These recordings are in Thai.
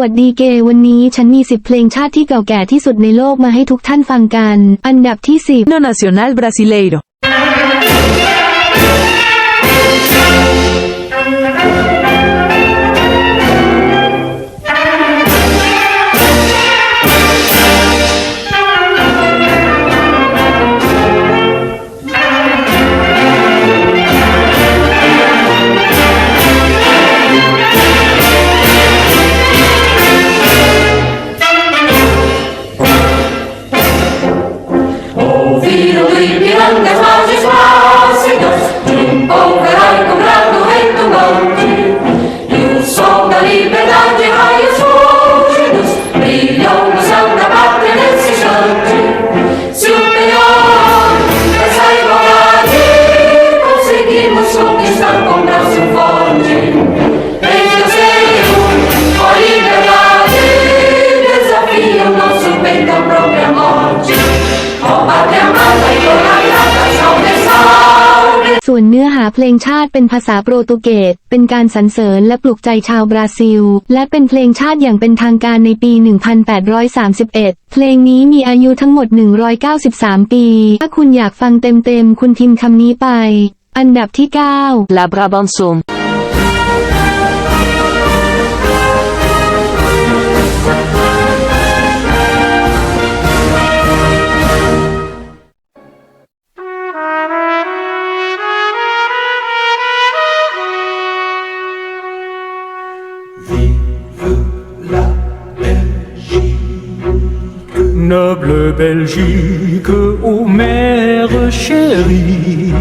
วัสดีเกย์วันนี้ฉันมีสิบเพลงชาติที่เก่าแก่ที่สุดในโลกมาให้ทุกท่านฟังกัน อันดับที่สิบ No nacional brasileiro. วนเนื้อหาเพลงชาติเป็นภาษาโปรตุเกส เป็นการสรรเสริญและปลุกใจชาวบราซิล และเป็นเพลงชาติอย่างเป็นทางการในปี 1831 เพลงนี้มีอายุทั้งหมด 193 ปี ถ้าคุณอยากฟังเต็มๆ คุณพิมพ์คำนี้ไป อันดับที่ 9 La Brabançon. Noble Belgique, ô mère chérie,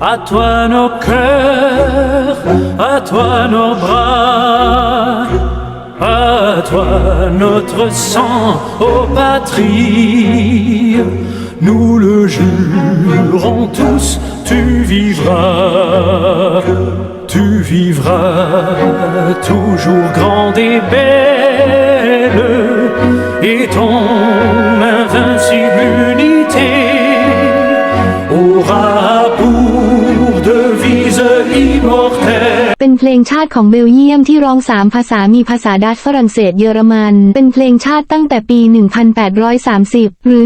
à toi nos cœurs, à toi nos bras, à toi notre sang, ô patrie, nous le jurons tous, tu vivras, tu vivras toujours grande et belle, et ton invincible unité aura pour devise immortelle. เป็นเพลงชาติของเบลเยียมที่ร้องสามภาษามีภาษาดัตช์ฝรั่งเศสเยอรมัน เป็นเพลงชาติตั้งแต่ปี 1830 หรือ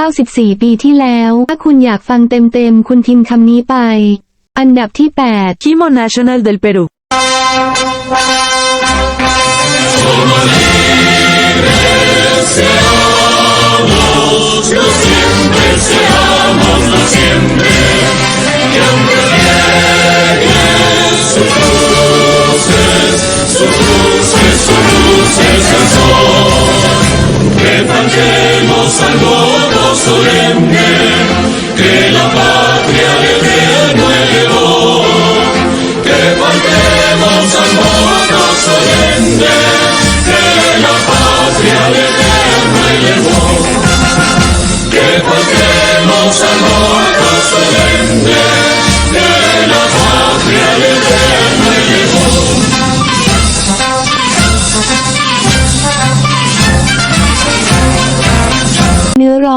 194 ปีที่แล้ว ถ้าคุณอยากฟังเต็มๆ คุณพิมพ์คำนี้ไป อันดับที่8 Himno nacional del Perú.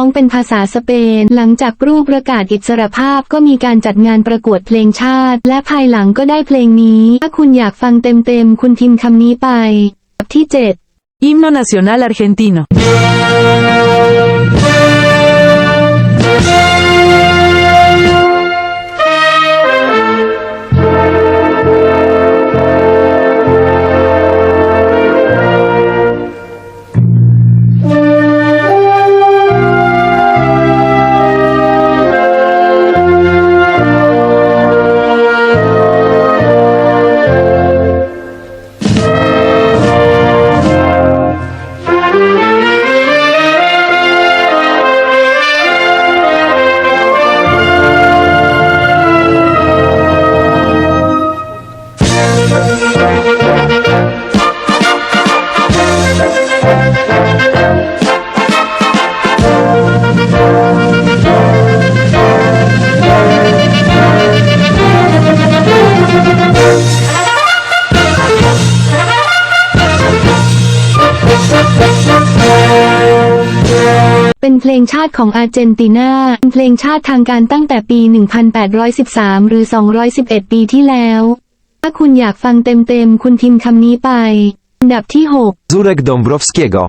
องเป็นภาษาสเปน หลังจากรูปประกาศอิสรภาพก็มีการจัดงานประกวดเพลงชาติ และภายหลังก็ได้เพลงนี้ ถ้าคุณอยากฟังเต็มๆ คุณพิมพ์คำนี้ไป ที่ 7 Himno nacional argentino. เป็นเพลงชาติของอาร์เจนตินาเป็นเพลงชาติทางการตั้งแต่ปี 1813 หรือ 211 ปีที่แล้ว ถ้าคุณอยากฟังเต็มๆ คุณพิมพ์คำนี้ไป อันดับที่ 6 Zurek Dąbrowskiego.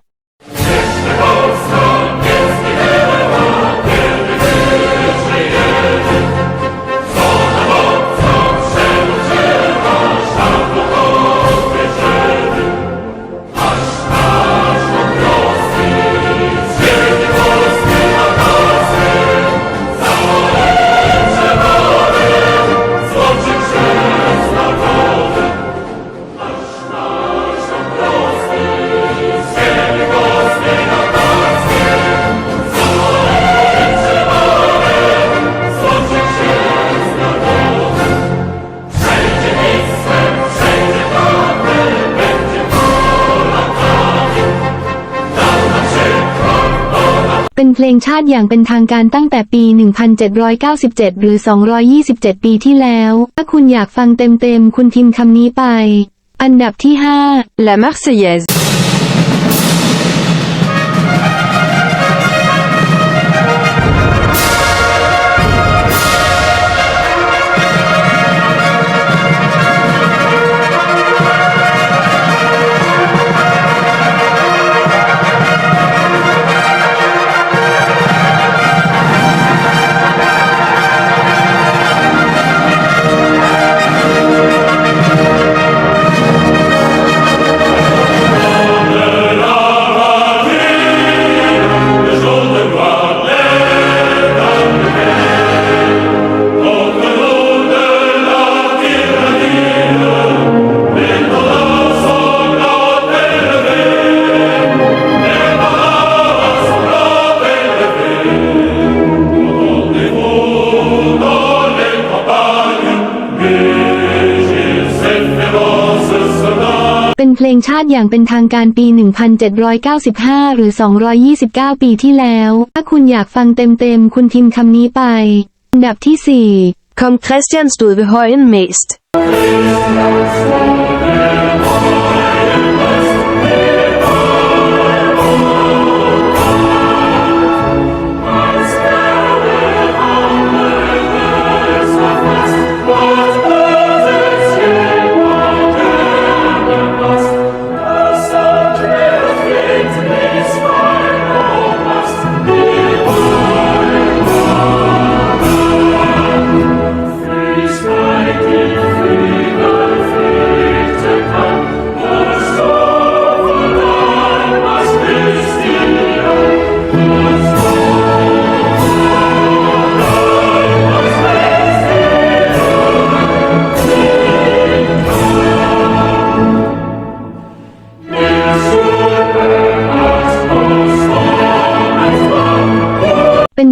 เป็นเพลงชาติอย่างเป็นทางการตั้งแต่ปี 1797 หรือ 227 ปีที่แล้ว ถ้าคุณอยากฟังเต็มๆ คุณพิมพ์คำนี้ไป อันดับที่ 5 La Marseillaise. เป็นเพลงชาติอย่างเป็นทางการปี 1795 หรือ 229 ปีที่แล้ว ถ้าคุณอยากฟังเต็มๆ คุณพิมพ์คำนี้ไปอันดับที่ Kom Christian stod ved højen mest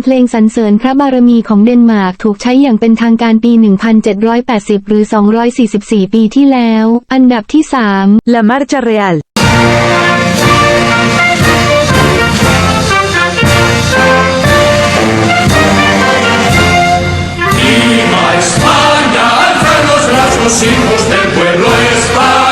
เป็นเพลงสรรเสริญพระบารมีของเดนมาร์กถูกใช้อย่างเป็นทางการปี 1780 หรือ 244 ปีที่แล้ว อันดับที่ 3 La Marcha Real. Viva España, alza los brazos hijos del pueblo español, que vuelve a resurgir. Gloria a la patria que supo seguir sobre el azul del mar el caminar del sol. Gloria a la patria que supo seguir sobre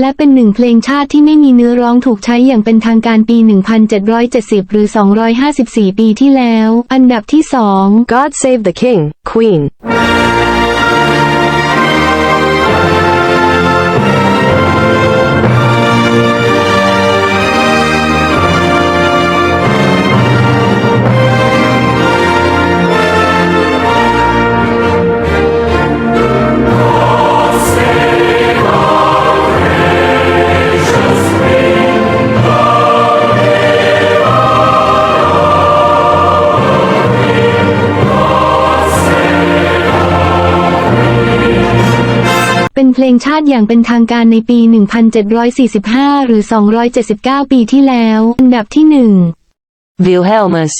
และเป็นหนึ่งเพลงชาติที่ไม่มีเนื้อร้องถูกใช้อย่างเป็นทางการปี 1770 หรือ 254 ปีที่แล้ว อันดับที่ 2 God Save the King, Queen. เป็นเพลงชาติอย่างเป็นทางการในปี 1745 หรือ 279 ปีที่แล้ว อันดับที่ 1 Wilhelmus.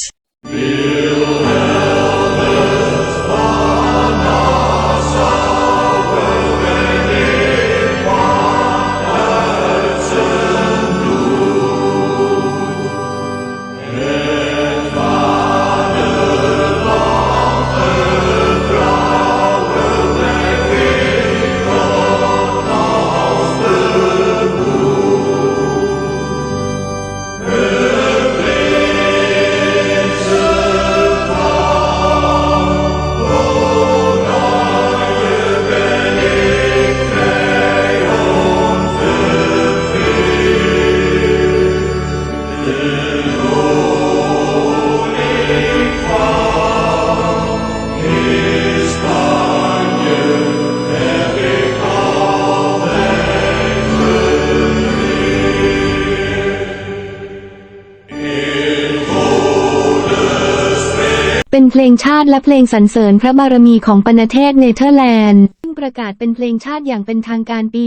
เพลงชาติและเพลงสรรเสริญพระบารมีของประเทศเนเธอร์แลนด์ซึ่งประกาศเป็นเพลงชาติอย่างเป็นทางการปี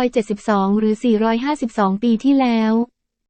1572 หรือ 452 ปีที่แล้ว